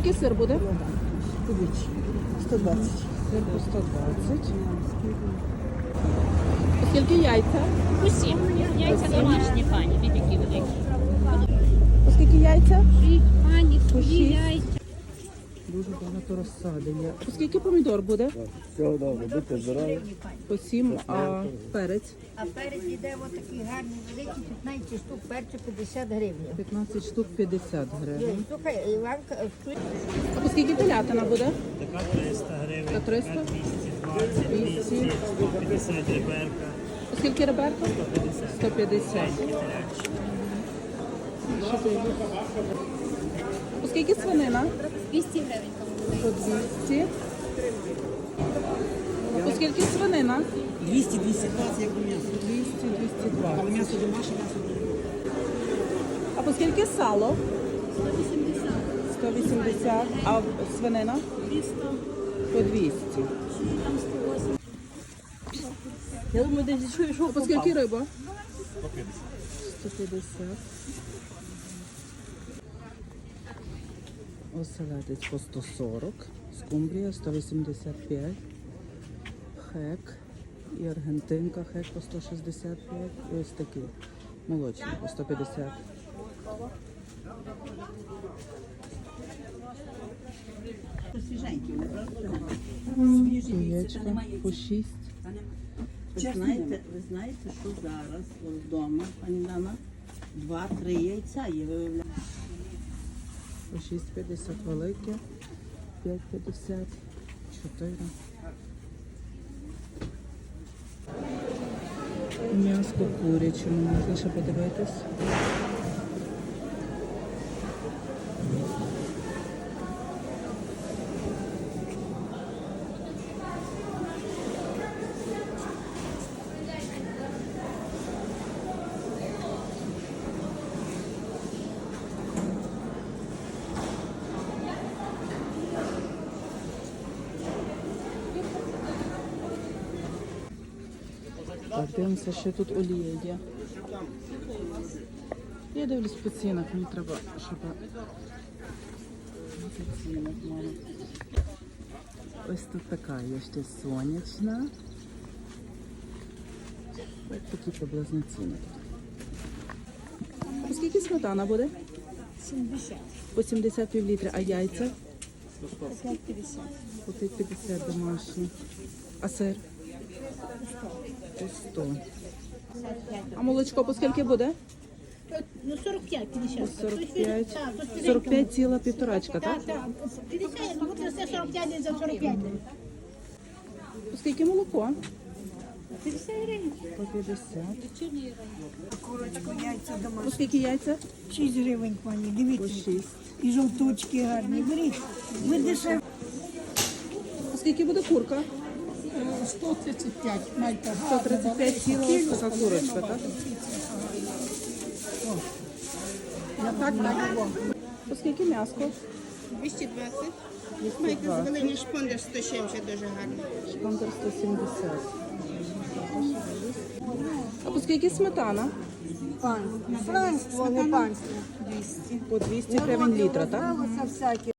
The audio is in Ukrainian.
Скільки сир буде? Кубич. 120. Сир по 120. Скільки яйця? Усі. Яйця домашні пані, від які великі. Скільки яйця? Пані, По свої шість. яйця. Багато розсади є. Скільки помідор буде? Всього добре, будьте здорові. По 7, а перець А перед іде отакий гарний великий 15 штук, перче 50 гривень. 15 штук 50 гривень. Слухай, Іванка, е. А по скільки телятина буде? Така 300 гривень, Та 300? 220, 200, 150 реберка, скільки реберка? 150. Що ти? По скільки свинина? 200 гривень. По 200. По скільки свинина? 200, 220, як у м'ясо. 200, Але м'ясо домашнє, м'ясо А по скільки сало? 180. 180. А свинина? 200, По 200. там 180. Я думаю, десь що йшов По скільки риба? 150. Оселедець по 140, скумбрія 185, хек і аргентинка хек по 165 і ось такі молочні по 150. свіженькі. Яєчко по 6. Ви знаєте, ви знаєте, що зараз вдома, пані Дана, два-три яйця є, виявляється. По 6,50 велике, 5,50, 4. М'яско куряче, можна ще подивитись. Так, дивимося, що тут олія є. Я дивлюсь по цінах, мені треба, щоб цінах мало. Ось тут така є ще сонячна. Ось такі приблизно ціни. Скільки сметана буде? 70, По 70 півлітри, а яйця? 550. По 50 домашні. А сир? По 100. А молочко по скільки буде? Ну 45, 50. 45. 45 ціла півторачка, так? Так, 50, ну от це 45 за 45. По скільки молоко? 50 гривень. По 50. Курочку, яйця По домашні. скільки яйця? 6 гривень, пані, По дивіться. 6. І жовточки гарні. Беріть. Ви дешев. По скільки буде курка? 135, майте. 135 ціла ось така курочка, так? Я так даю. По скільки м'яско? 220. 220. Зелені шпондер 170 дуже гарно. Шпандер 170. А по скільки сметана? Панство, не панство. По 200 гривень літра, так?